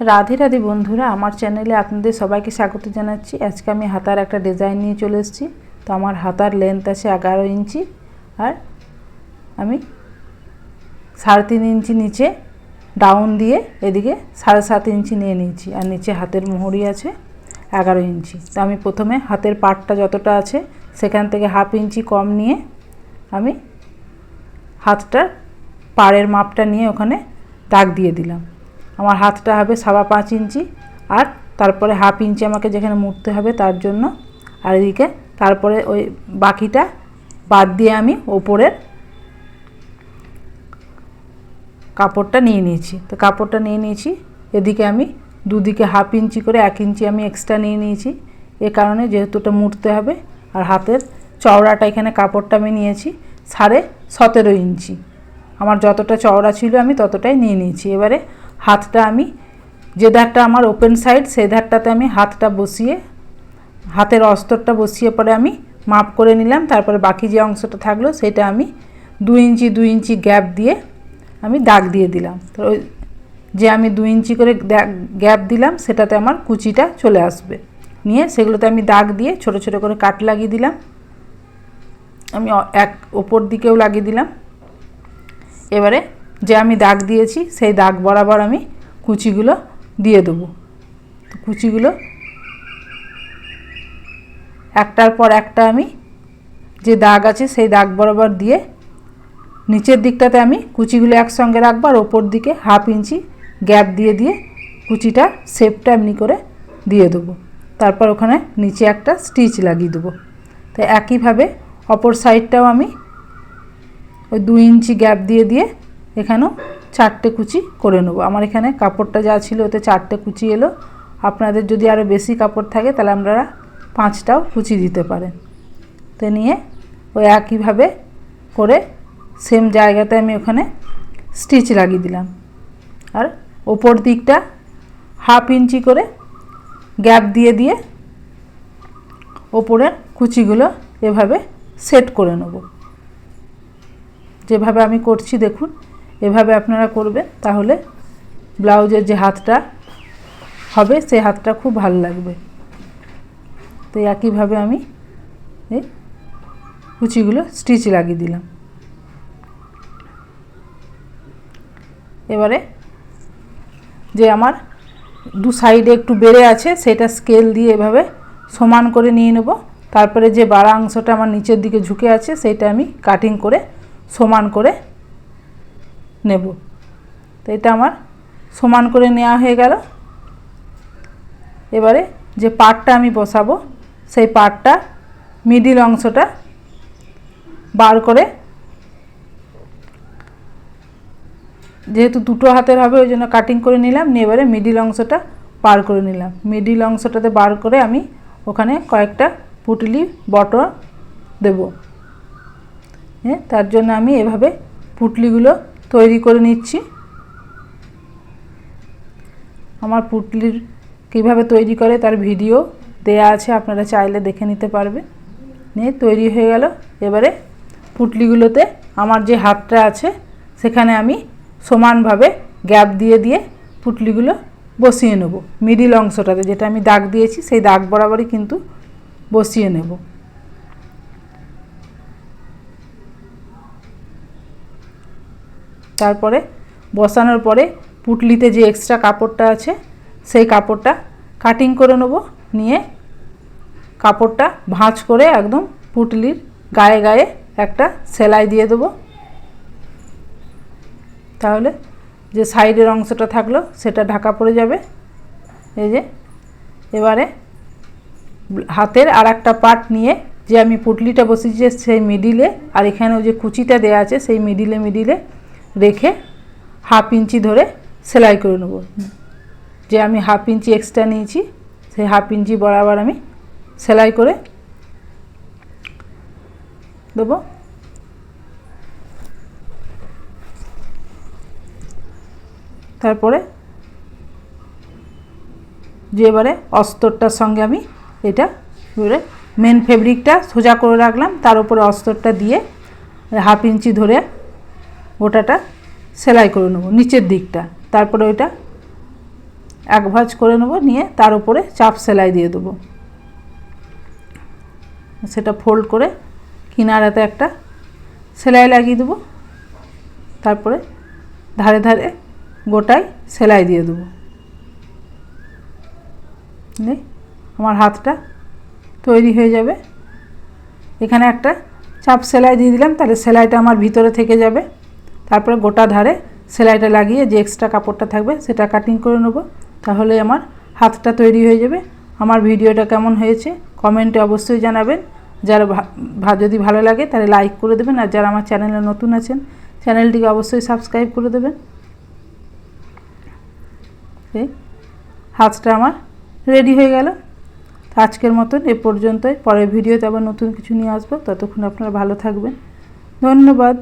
রাধে রাধে বন্ধুরা, আমার চ্যানেলে আপনাদের সবাইকে স্বাগত জানাচ্ছি। আজকে আমি হাতার একটা ডিজাইন নিয়ে চলে এসেছি। তো আমার হাতার লেন্থ আছে এগারো ইঞ্চি আর আমি সাড়ে তিন ইঞ্চি নিচে ডাউন দিয়ে এদিকে সাড়ে সাত ইঞ্চি নিয়ে নিয়েছি আর নিচে হাতের মোহরি আছে এগারো ইঞ্চি। তো আমি প্রথমে হাতের পাটটা যতটা আছে সেখান থেকে হাফ ইঞ্চি কম নিয়ে আমি হাতটার পাড়ের মাপটা নিয়ে ওখানে দাগ দিয়ে দিলাম। আমার হাতটা হবে সাবা পাঁচ ইঞ্চি আর তারপরে হাফ ইঞ্চি আমাকে যেখানে মুড়তে হবে তার জন্য। আর এদিকে তারপরে ওই বাকিটা বাদ দিয়ে আমি ওপরের কাপড়টা নিয়ে নিয়েছি। তো কাপড়টা নিয়ে নিয়েছি। এদিকে আমি দুদিকে হাফ ইঞ্চি করে এক ইঞ্চি আমি এক্সট্রা নিয়ে নিয়েছি। এ কারণে যেহেতু ওটা মুড়তে হবে আর হাতের চওড়াটা এখানে কাপড়টা আমি নিয়েছি সাড়ে সতেরো ইঞ্চি। আমার যতটা চওড়া ছিল আমি ততটাই নিয়ে নিয়েছি। এবারে হাতটা আমি, যে ধারটা আমার ওপেন সাইড সেই ধারটাতে আমি হাতটা বসিয়ে, হাতের অস্তরটা বসিয়ে পরে আমি মাপ করে নিলাম। তারপরে বাকি যে অংশটা থাকল, সেটা আমি দু ইঞ্চি দু ইঞ্চি গ্যাপ দিয়ে আমি দাগ দিয়ে দিলাম। তো ওই যে আমি দু ইঞ্চি করে গ্যাপ দিলাম, সেটাতে আমার কুচিটা চলে আসবে। নিয়ে সেগুলোতে আমি দাগ দিয়ে ছোট ছোট করে কাট লাগিয়ে দিলাম। আমি এক ওপর দিকেও লাগিয়ে দিলাম। এবারে যে আমি দাগ দিয়েছি, সেই দাগ বরাবর আমি কুচিগুলো দিয়ে দেবো। তো কুচিগুলো একটার পর একটা আমি যে দাগ আছে, সেই দাগ বরাবর দিয়ে নিচের দিকটাতে আমি কুচিগুলো একসঙ্গে রাখব আর ওপর দিকে হাফ ইঞ্চি গ্যাপ দিয়ে দিয়ে কুচিটা শেপটা এমনি করে দিয়ে দেবো। তারপর ওখানে নিচে একটা স্টিচ লাগিয়ে দেবো। তো একইভাবে অপর সাইডটাও আমি ওই দু ইঞ্চি গ্যাপ দিয়ে দিয়ে এখানেও চারটে কুচি করে নেব। আমার এখানে কাপড়টা যা ছিল ওতে চারটে কুচি এলো। আপনাদের যদি আরও বেশি কাপড় থাকে, তাহলে আপনারা পাঁচটাও কুচি দিতে পারেন। তো নিয়ে ওই একইভাবে করে সেম জায়গাতে আমি ওখানে স্টিচ লাগিয়ে দিলাম। আর ওপর দিকটা হাফ ইঞ্চি করে গ্যাপ দিয়ে দিয়ে ওপরের কুচিগুলো এভাবে সেট করে নেব। যেভাবে আমি করছি, দেখুন এভাবে আপনারা করবেন, তাহলে ব্লাউজের যে হাতটা হবে, সেই হাতটা খুব ভালো লাগবে। তো একইভাবে আমি এই কুচিগুলো স্টিচ লাগিয়ে দিলাম। এবারে যে আমার দু সাইডে একটু বেড়ে আছে, সেটা স্কেল দিয়ে এভাবে সমান করে নিয়ে নেব। তারপরে যে বাড়া অংশটা আমার নিচের দিকে ঝুঁকে আছে, সেটা আমি কাটিং করে সমান করে নেব। তো এটা আমার সমান করে নেওয়া হয়ে গেল। এবারে যে পাটটা আমি বসাবো, সেই পাটটা মিডিল অংশটা বার করে, যেহেতু দুটো হাতের হবে, ওই জন্য কাটিং করে নিলাম, নিয়ে এবারে মিডিল অংশটা বার করে নিলাম। মিডিল অংশটাতে বার করে আমি ওখানে কয়েকটা পুটলি বটর দেব। হ্যাঁ তার জন্য আমি এভাবে পুটলিগুলো তৈরি করে নিচ্ছি। আমার পুটলির কীভাবে তৈরি করে তার ভিডিও দেয়া আছে আপনারা চাইলে দেখে নিতে পারবে। নিয়ে তৈরি হয়ে গেল। এবারে পুটলিগুলোতে আমার যে হাতটা আছে, সেখানে আমি সমানভাবে গ্যাপ দিয়ে দিয়ে পুটলিগুলো বসিয়ে নেব। মিডিল অংশটাতে যেটা আমি দাগ দিয়েছি, সেই দাগ বরাবরই কিন্তু বসিয়ে নেব। তারপরে বসানোর পরে পুটলিতে যে এক্সট্রা কাপড়টা আছে, সেই কাপড়টা কাটিং করে নেব, নিয়ে কাপড়টা ভাঁজ করে একদম পুটলির গায়ে গায়ে একটা সেলাই দিয়ে দেবো। তাহলে যে সাইডের অংশটা থাকল, সেটা ঢাকা পড়ে যাবে। এই যে, এবারে হাতের আর একটা পার্ট নিয়ে যে আমি পুটলিটা বসিয়েছি, সেই মিডিলে আর এখানেও যে কুচিটা দেওয়া আছে, সেই মিডিলে মিডিলে রেখে হাফ ইঞ্চি ধরে সেলাই করে নেব। যে আমি হাফ ইঞ্চি এক্সট্রা নিয়েছি, সেই হাফ ইঞ্চি বরাবর আমি সেলাই করে দেবো। তারপরে যে এবারে অস্তরটার সঙ্গে আমি এটা মেন ফেব্রিকটা সোজা করে রাখলাম, তার উপরে অস্তরটা দিয়ে হাফ ইঞ্চি ধরে গোটাটা সেলাই করে নেব, নিচের দিকটা। তারপরে ওইটা এক ভাঁজ করে নেব, নিয়ে তার উপরে চাপ সেলাই দিয়ে দেবো। সেটা ফোল্ড করে কিনারাতে একটা সেলাই লাগিয়ে দেবো। তারপরে ধারে ধারে গোটায় সেলাই দিয়ে দেবো। আমার হাতটা তৈরি হয়ে যাবে। এখানে একটা চাপ সেলাই দিয়ে দিলাম, তাহলে সেলাইটা আমার ভিতরে থেকে যাবে। তারপরে গোটা ধারে সেলাইটা লাগিয়ে যে এক্সট্রা কাপড়টা থাকবে সেটা কাটিং করে নেব। তাহলে আমার হাতটা তৈরি হয়ে যাবে। আমার ভিডিওটা কেমন হয়েছে কমেন্টে অবশ্যই জানাবেন। যারা যদি ভালো লাগে তাহলে লাইক করে দেবেন। আর যারা আমার চ্যানেলে নতুন আছেন চ্যানেলটিকে অবশ্যই সাবস্ক্রাইব করে দেবেন। হাতটা আমার রেডি হয়ে গেল। আজকের মতন এ পর্যন্তই। পরের ভিডিওতে আবার নতুন কিছু নিয়ে আসব। ততক্ষণ আপনারা ভালো থাকবেন। ধন্যবাদ।